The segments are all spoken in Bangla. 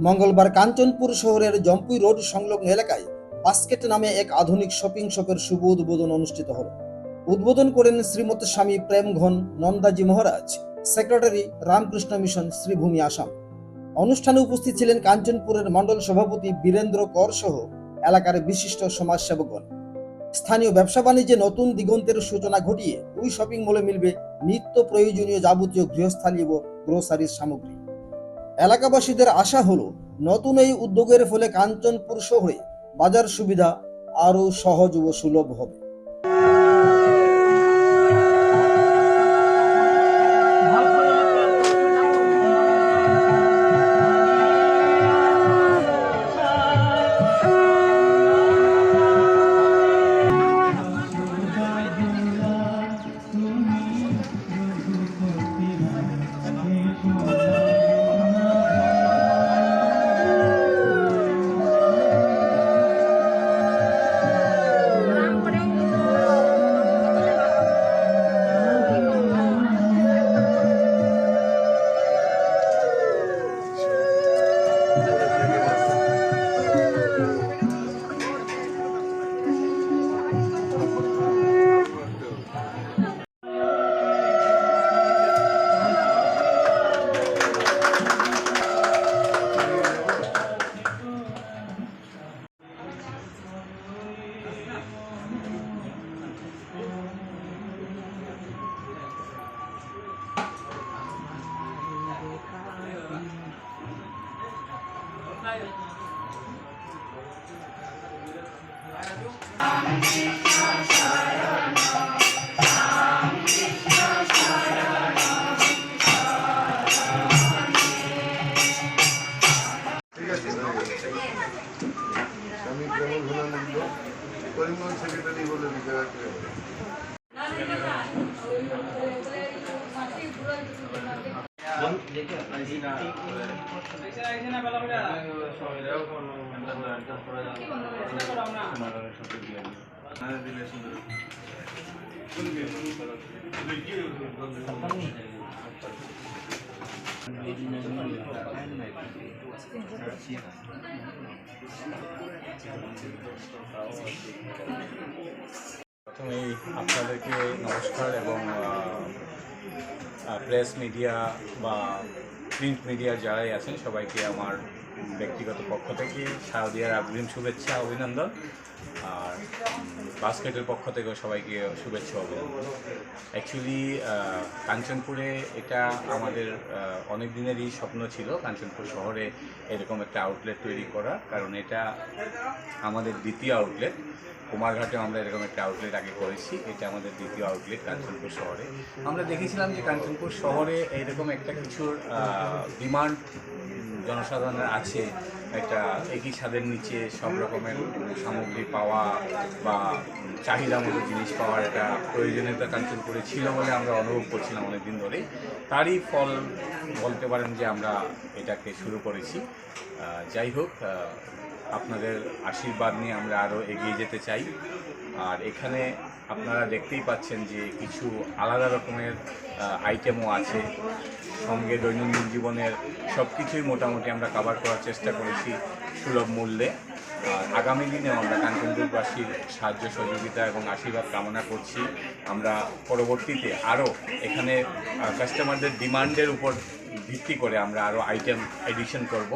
মঙ্গলবার কাঞ্চনপুর শহরের জম্পুই রোড সংলগ্ন এলাকায় বাস্কেট নামে এক আধুনিক শপিং শপের শুভ উদ্বোধন অনুষ্ঠিত হল। উদ্বোধন করেন শ্রীমত স্বামী প্রেমঘন নন্দাজি মহারাজ, সেক্রেটারি রামকৃষ্ণ মিশন শ্রীভূমি আসাম। অনুষ্ঠানে উপস্থিত ছিলেন কাঞ্চনপুরের মণ্ডল সভাপতি বীরেন্দ্র কর সহ এলাকার বিশিষ্ট সমাজসেবকগণ। স্থানীয় ব্যবসা বাণিজ্যে নতুন দিগন্তের সূচনা ঘটিয়ে ওই শপিং মলে মিলবে নিত্য প্রয়োজনীয় যাবতীয় গৃহস্থালী ও গ্রোসারির সামগ্রী। এলাকাবাসীদের আশা হলো, নতুন এই উদ্যোগের ফলে কাঞ্চনপুর শহরে বাজার সুবিধা আরও সহজ ও সুলভ হবে। আমি কেমন ঘনানন্দ করিমগঞ্জ সেক্রেটারি বলে লিখে প্রথমেই আপনাদেরকে নমস্কার এবং প্রেস মিডিয়া বা প্রিন্ট মিডিয়া যারাই আছেন সবাইকে আমার ব্যক্তিগত পক্ষ থেকে শারদিয়ার অগ্রিম শুভেচ্ছা, অভিনন্দন। আর বাস্কেটের পক্ষ থেকেও সবাইকে শুভেচ্ছা, অভিনন্দন। অ্যাকচুয়ালি কাঞ্চনপুরে এটা আমাদের অনেক দিনেরই স্বপ্ন ছিল কাঞ্চনপুর শহরে এরকম একটা আউটলেট তৈরি করা কারণ এটা আমাদের দ্বিতীয় আউটলেট কুমারঘাটে আমরা এরকম একটা আউটলেট আগে করেছি, এটা আমাদের দ্বিতীয় আউটলেট কাঞ্চনপুর শহরে। আমরা দেখেছিলাম যে কাঞ্চনপুর শহরে এরকম একটা কিছুর ডিমান্ড জনসাধারণের আছে একটা একই ছাদের নিচে সব রকমের সামগ্রী পাওয়া বা চাহিদা মতো জিনিস পাওয়ার একটা প্রয়োজনীয়তা কাঞ্চনপুরে ছিল বলে আমরা অনুভব করছিলাম অনেকদিন ধরে তারই ফল বলতে পারেন যে আমরা এটাকে শুরু করেছি। যাই হোক আপনাদের আশীর্বাদ নিয়ে আমরা আরও এগিয়ে যেতে চাই। আর এখানে আপনারা দেখতেই পাচ্ছেন যে কিছু আলাদা রকমের আইটেমও আছে। সঙ্গে দৈনন্দিন জীবনের সব কিছুই মোটামুটি আমরা কাভার করার চেষ্টা করেছি সুলভ মূল্যে। আর আগামী দিনেও আমরা কাঞ্চনপুরবাসীর সাহায্য, সহযোগিতা এবং আশীর্বাদ কামনা করছি। আমরা পরবর্তীতে আরও এখানে কাস্টমারদের ডিমান্ডের উপর ভিত্তি করে আমরা আরও আইটেম এডিশন করব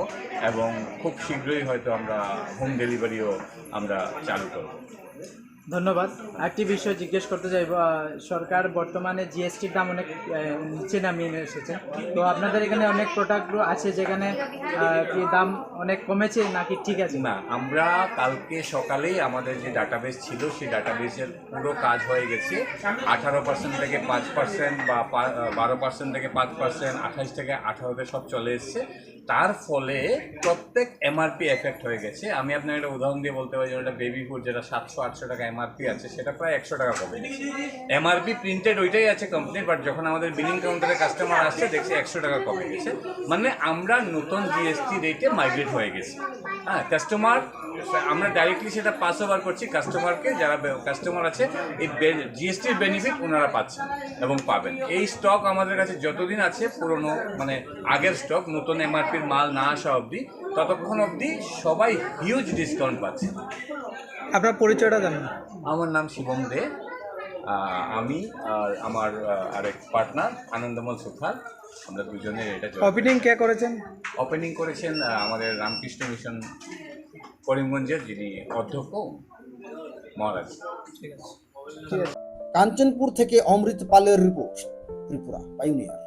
এবং খুব শীঘ্রই হয়তো আমরা হোম ডেলিভারিও আমরা চালু করব। ধন্যবাদ। একটি বিষয় জিজ্ঞেস করতে চাইব সরকার বর্তমানে জিএসটির দাম অনেক নিচে নামিয়ে নিয়ে এসেছে। তো আপনাদের এখানে অনেক প্রোডাক্ট আছে যেখানে কি দাম অনেক কমেছে নাকি ঠিক আছে? না, আমরা কালকে সকালেই আমাদের যে ডাটাবেস ছিল, সেই ডাটাবেসের পুরো কাজ হয়ে গেছে। আঠারো পার্সেন্ট থেকে পাঁচ পার্সেন্ট বা বারো পার্সেন্ট থেকে পাঁচ পার্সেন্ট আঠাশ থেকে আঠারোতে সব চলে এসছে। তার ফলে প্রত্যেক এমআরপি এফেক্ট হয়ে গেছে। আমি আপনাকে একটা উদাহরণ দিয়ে বলতে পারি যেটা বেবি ফুড যেটা সাতশো, আটশো টাকা এমআরপি আছে, সেটা প্রায় একশো টাকা গেছে এমআরপি প্রিন্টেড ওইটাই আছে কোম্পানির বাট যখন আমাদের বিলিং কাউন্টারে কাস্টমার আসছে, দেখছি একশো টাকা কমে গেছে। মানে আমরা নতুন জিএসটি রেটে মাইগ্রেট হয়ে গেছি। হ্যাঁ কাস্টমার আমরা ডাইরেক্টলি সেটা পাস ওভার করছি কাস্টমারকে যারা কাস্টমার আছে এই জিএসটির বেনিফিট ওনারা পাচ্ছেন এবং পাবেন। এই স্টক আমাদের কাছে যতদিন আছে পুরনো মানে আগের স্টক নতুন এমআরপির মাল না আসা অবধি ততক্ষণ অবধি সবাই হিউজ ডিসকাউন্ট পাচ্ছে। আপনার পরিচয়টা জানেন। আমার নাম শিবম দে। আমি আর আমার আরেক পার্টনার আনন্দমল সুথার আমরা দুজনে এটা ওপেনিং কে করেছেন? ওপেনিং করেছেন আমাদের রামকৃষ্ণ মিশন করিমগঞ্জের যিনি অধ্যক্ষ মহারাজ। ঠিক আছে। কাঞ্চনপুর থেকে অমৃত পালের রিপোর্ট ত্রিপুরা পাইনিয়ার